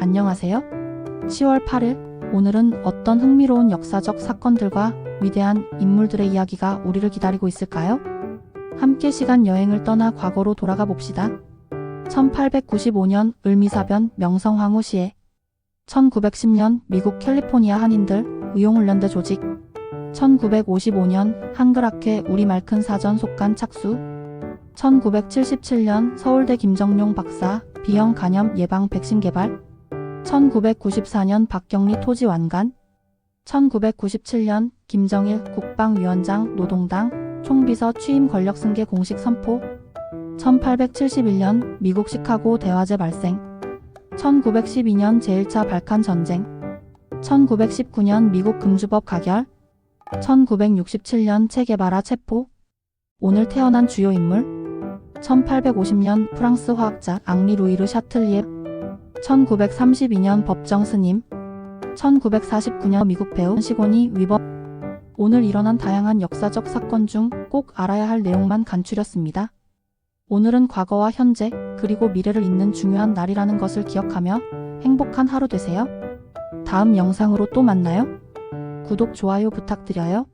안녕하세요. 10월 8일, 오늘은 어떤 흥미로운 역사적 사건들과 위대한 인물들의 이야기가 우리를 기다리고 있을까요? 함께 시간 여행을 떠나 과거로 돌아가 봅시다. 1895년 을미사변 명성황후 시에 1910년 미국 캘리포니아 한인들 의용훈련대 조직 1955년 한글학회 우리말 큰 사전 속간 착수 1977년 서울대 김정용 박사 비형 간염 예방 백신 개발 1994년 박경리 토지 완간 1997년 김정일 국방위원장 노동당 총비서 취임 권력 승계 공식 선포 1871년 미국 시카고 대화제 발생 1912년 제1차 발칸 전쟁 1919년 미국 금주법 가결 1967년 체게바라 체포 오늘 태어난 주요 인물 1850년 프랑스 화학자 앙리 루이르 샤틀리에 1932년 법정 스님 1949년 미국 배우 시고니 위버 오늘 일어난 다양한 역사적 사건 중 꼭 알아야 할 내용만 간추렸습니다. 오늘은 과거와 현재 그리고 미래를 잇는 중요한 날이라는 것을 기억하며 행복한 하루 되세요. 다음 영상으로 또 만나요. 구독, 좋아요 부탁드려요.